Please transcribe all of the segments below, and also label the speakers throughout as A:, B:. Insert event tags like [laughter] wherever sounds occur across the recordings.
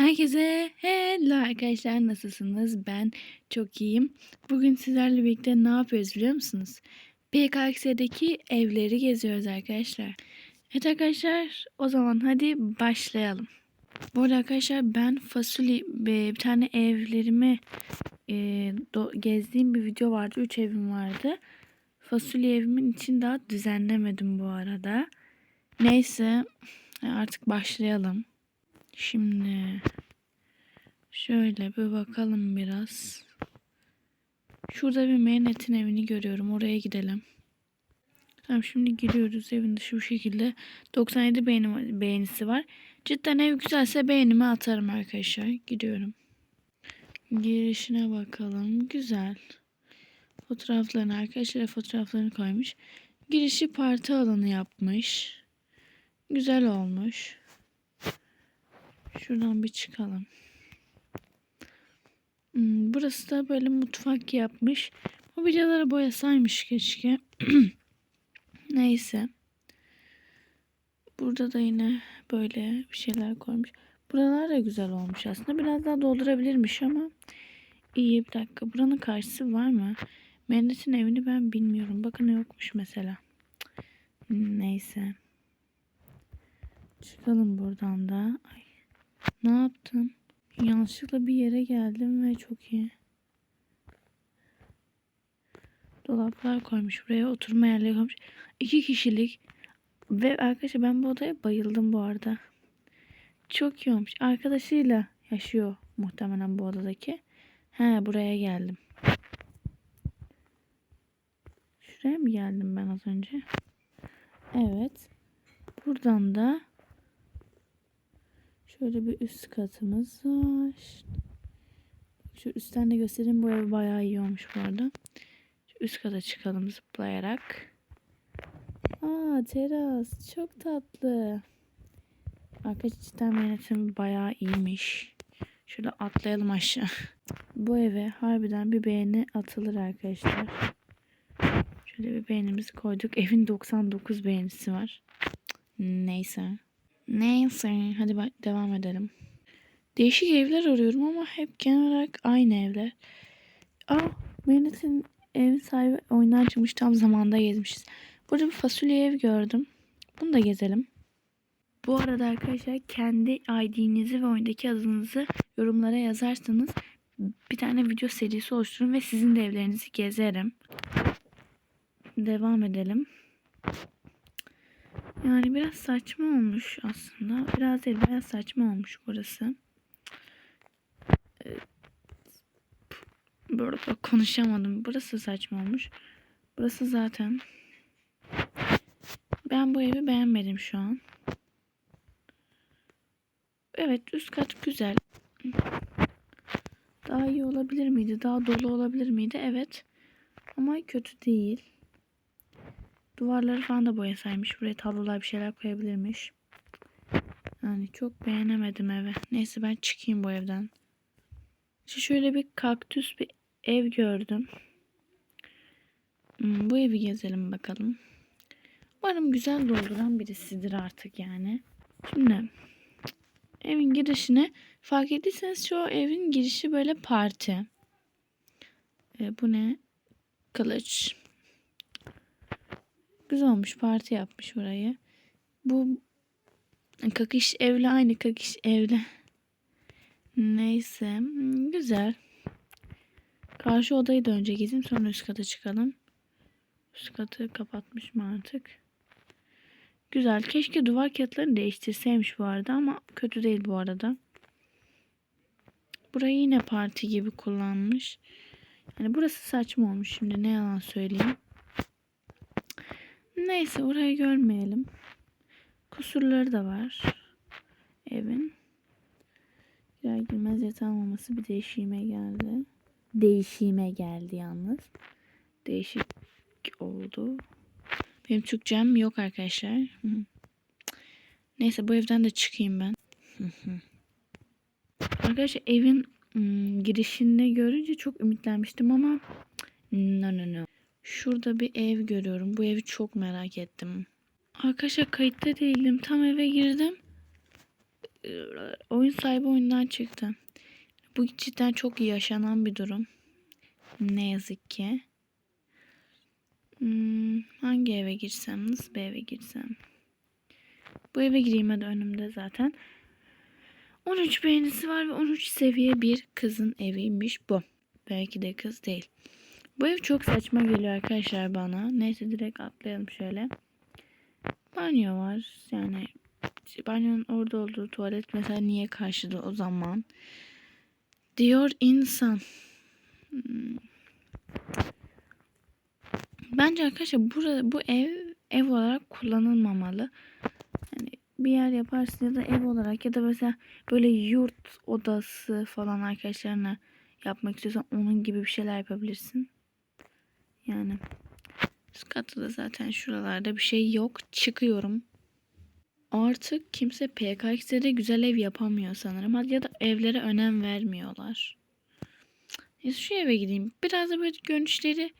A: Herkese hello arkadaşlar nasılsınız? Ben çok iyiyim. Bugün sizlerle birlikte ne yapıyoruz biliyor musunuz? PKX'deki evleri geziyoruz arkadaşlar. Evet arkadaşlar o zaman hadi başlayalım. Bu arada arkadaşlar ben fasulye bir tane evlerimi e, do- gezdiğim bir video vardı. Üç evim vardı. Fasulye evimin için daha düzenlemedim bu arada. Neyse artık başlayalım. Şimdi şöyle bir bakalım biraz. Şurada bir Mehmet'in evini görüyorum. Oraya gidelim. Tamam şimdi giriyoruz. Evin dışı bu şekilde. 97 beğeni, beğenisi var. Cidden ev güzelse beğenimi atarım arkadaşlar. Gidiyorum. Girişine bakalım. Güzel. Fotoğraflarını arkadaşlar fotoğraflarını koymuş. Girişi parti alanı yapmış. Güzel olmuş. Şuradan bir çıkalım. Hmm, burası da böyle mutfak yapmış. Mobilyaları boyasaymış keşke. [clears throat] Neyse. Burada da yine böyle bir şeyler koymuş. Buralar da güzel olmuş aslında. Biraz daha doldurabilirmiş ama iyi bir dakika. Buranın karşısı var mı? Mehmet'in evini ben bilmiyorum. Bakın yokmuş mesela. Neyse. Çıkalım buradan da. Ay. Ne yaptım? Yanlışlıkla bir yere geldim ve çok iyi. Dolaplar koymuş buraya. Oturma yerleri koymuş. İki kişilik. Ve arkadaşlar ben bu odaya bayıldım bu arada. Çok iyi olmuş. Arkadaşıyla yaşıyor muhtemelen bu odadaki. He buraya geldim. Şuraya mı geldim ben az önce? Evet. Buradan da Şöyle bir üst katımız var. Şu üstten de göstereyim. Bu ev bayağı iyi olmuş bu arada. Şu üst kata çıkalım zıplayarak. Aa teras. Çok tatlı. Arkadaşlar cidden yönetimi bayağı iyiymiş. Şöyle atlayalım aşağı. [laughs] Bu eve harbiden bir beğeni atılır arkadaşlar. Şöyle bir beğenimizi koyduk. Evin 99 beğenisi var. Neyse. Neyse hadi devam edelim. Değişik evler arıyorum ama hep genel olarak aynı evler. Aa Mehmet'in ev sahibi oyundan çıkmış tam zamanda gezmişiz. Burada bir fasulye ev gördüm. Bunu da gezelim. Bu arada arkadaşlar kendi ID'nizi ve oyundaki adınızı yorumlara yazarsanız bir tane video serisi oluşturun ve sizin de evlerinizi gezerim. Devam edelim. Yani biraz saçma olmuş aslında. Biraz değil biraz saçma olmuş burası. Burada konuşamadım. Burası saçma olmuş. Burası zaten. Ben bu evi beğenmedim şu an. Evet üst kat güzel. Daha iyi olabilir miydi? Daha dolu olabilir miydi? Evet. Ama kötü değil. Duvarları falan da boyasaymış. Buraya tablolar bir şeyler koyabilirmiş. Yani çok beğenemedim evi. Neyse ben çıkayım bu evden. İşte şöyle bir kaktüs bir ev gördüm. Hmm, bu evi gezelim bakalım. Umarım güzel dolduran birisidir artık yani. Şimdi evin girişine fark ettiyseniz şu evin girişi böyle parti. E, bu ne? Kılıç. Güzel olmuş. Parti yapmış orayı. Bu kakış evle aynı kakış evle. Neyse. Güzel. Karşı odayı da önce gezeyim. Sonra üst kata çıkalım. Üst katı kapatmış mı artık? Güzel. Keşke duvar kağıtlarını değiştirseymiş bu arada ama kötü değil bu arada. Burayı yine parti gibi kullanmış. Yani burası saçma olmuş şimdi ne yalan söyleyeyim. Neyse orayı görmeyelim. Kusurları da var. Evin. Girer girmez yatağın olması bir değişime geldi. Değişime geldi yalnız. Değişik oldu. Benim Türkçem yok arkadaşlar. Neyse bu evden de çıkayım ben. Arkadaşlar evin ım, girişini görünce çok ümitlenmiştim ama no no no. Şurada bir ev görüyorum. Bu evi çok merak ettim. Arkadaşlar kayıtta değildim. Tam eve girdim. oyun sahibi oyundan çıktı. Bu cidden çok yaşanan bir durum. Ne yazık ki. Hmm, hangi eve girsem? Nasıl bir eve girsem? Bu eve gireyim hadi önümde zaten. 13 beğenisi var ve 13 seviye bir kızın eviymiş bu. Belki de kız değil. Bu ev çok saçma geliyor arkadaşlar bana. Neyse direkt atlayalım şöyle. Banyo var. Yani banyonun orada olduğu tuvalet mesela niye karşıda o zaman? Diyor insan. Hmm. Bence arkadaşlar burada bu ev ev olarak kullanılmamalı. Yani bir yer yaparsın ya da ev olarak ya da mesela böyle yurt odası falan arkadaşlarına yapmak istiyorsan onun gibi bir şeyler yapabilirsin. Yani üst katta da zaten şuralarda bir şey yok. Çıkıyorum. Artık kimse PKX'de güzel ev yapamıyor sanırım. Ya da evlere önem vermiyorlar. Neyse şu eve gideyim. Biraz da böyle görünüşleri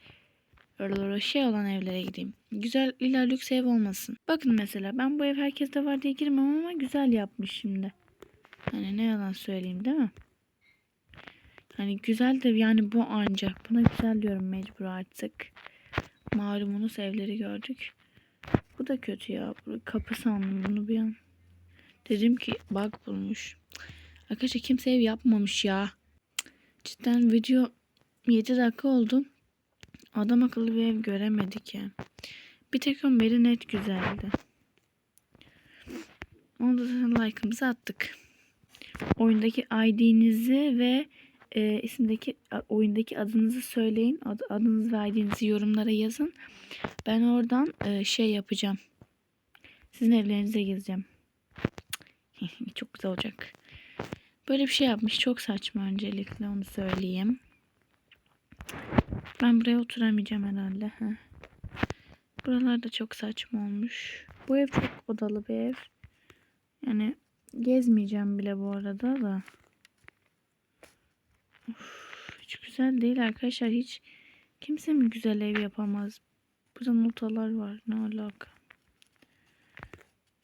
A: öyle şey olan evlere gideyim. Güzel illa lüks ev olmasın. Bakın mesela ben bu ev herkeste var diye girmem ama güzel yapmış şimdi. Hani ne yalan söyleyeyim değil mi? Hani güzel de yani bu ancak. Buna güzel diyorum mecbur artık. Malumunuz evleri gördük. Bu da kötü ya. Kapı sandım bunu bir an. Dedim ki bug bulmuş. Arkadaşlar kimse ev yapmamış ya. Cidden video 7 dakika oldu. Adam akıllı bir ev göremedik ya. Bir tek o Meri net güzeldi. Onu da like'ımızı attık. Oyundaki ID'nizi ve e, isimdeki oyundaki adınızı söyleyin. Ad, adınız ve ID'nizi yorumlara yazın. Ben oradan e, şey yapacağım. Sizin evlerinize gezeceğim. [laughs] Çok güzel olacak. Böyle bir şey yapmış. Çok saçma öncelikle onu söyleyeyim. Ben buraya oturamayacağım herhalde. Heh. Buralar da çok saçma olmuş. Bu ev çok odalı bir ev. Yani gezmeyeceğim bile bu arada da. Hiç güzel değil arkadaşlar. Hiç kimse mi güzel ev yapamaz? Burada notalar var. Ne alaka?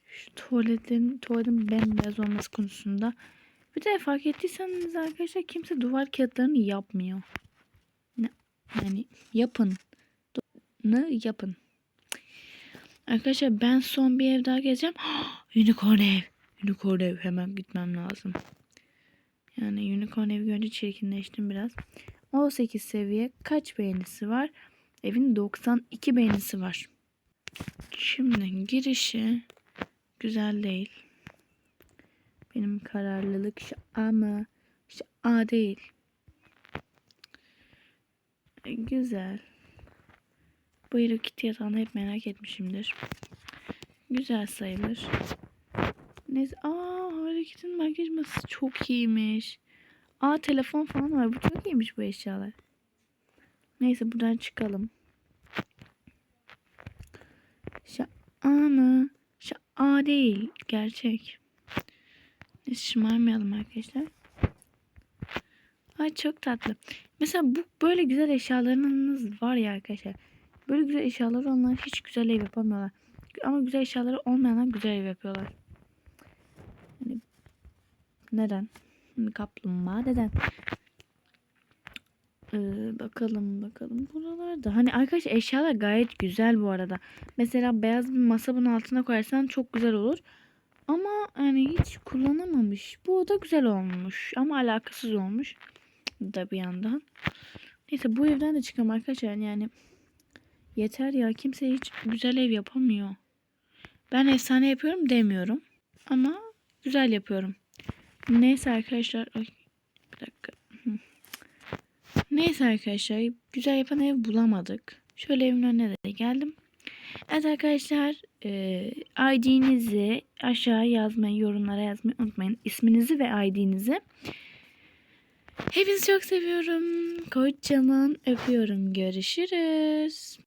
A: Şu tuvaletin, tuvaletin bembeyaz olması konusunda. Bir de fark ettiyseniz arkadaşlar kimse duvar kağıtlarını yapmıyor. Ne? Yani yapın. Ne yapın. Arkadaşlar ben son bir ev daha gezeceğim. [gasps] Unicorn ev. Unicorn ev. Hemen gitmem lazım. Yani unicorn evi görünce çirkinleştim biraz. 18 seviye kaç beğenisi var? Evin 92 beğenisi var. Şimdi girişi güzel değil. Benim kararlılık şu ama şu A değil. E, Güzel. Bu Hello Kitty yatağını hep merak etmişimdir. Güzel sayılır. Neyse. Aa Kitty'nin makyaj masası çok iyiymiş. Aa telefon falan var. Bu çok iyiymiş bu eşyalar. Neyse buradan çıkalım. Şu A mı? Şu A değil. Gerçek. Neyse şımarmayalım arkadaşlar. Ay çok tatlı. Mesela bu böyle güzel eşyalarınız var ya arkadaşlar. Böyle güzel eşyaları olanlar hiç güzel ev yapamıyorlar. Ama güzel eşyaları olmayanlar güzel ev yapıyorlar. Yani neden? Şimdi Kaplumbağa neden? Ee, bakalım bakalım buralarda. Hani arkadaşlar eşyalar gayet güzel bu arada. Mesela beyaz bir masa bunun altına koyarsan çok güzel olur. Ama hani hiç kullanamamış. Bu da güzel olmuş. Ama alakasız olmuş. Da bir yandan. Neyse bu evden de çıkalım arkadaşlar. Yani yeter ya. Kimse hiç güzel ev yapamıyor. Ben efsane yapıyorum demiyorum. Ama güzel yapıyorum. Neyse arkadaşlar. Ay, bir dakika. Neyse arkadaşlar. Güzel yapan ev bulamadık. Şöyle evin önüne de geldim. Evet arkadaşlar. E, ID'nizi aşağı yazmayı, yorumlara yazmayı unutmayın. İsminizi ve ID'nizi. Hepinizi çok seviyorum. Kocaman öpüyorum. Görüşürüz.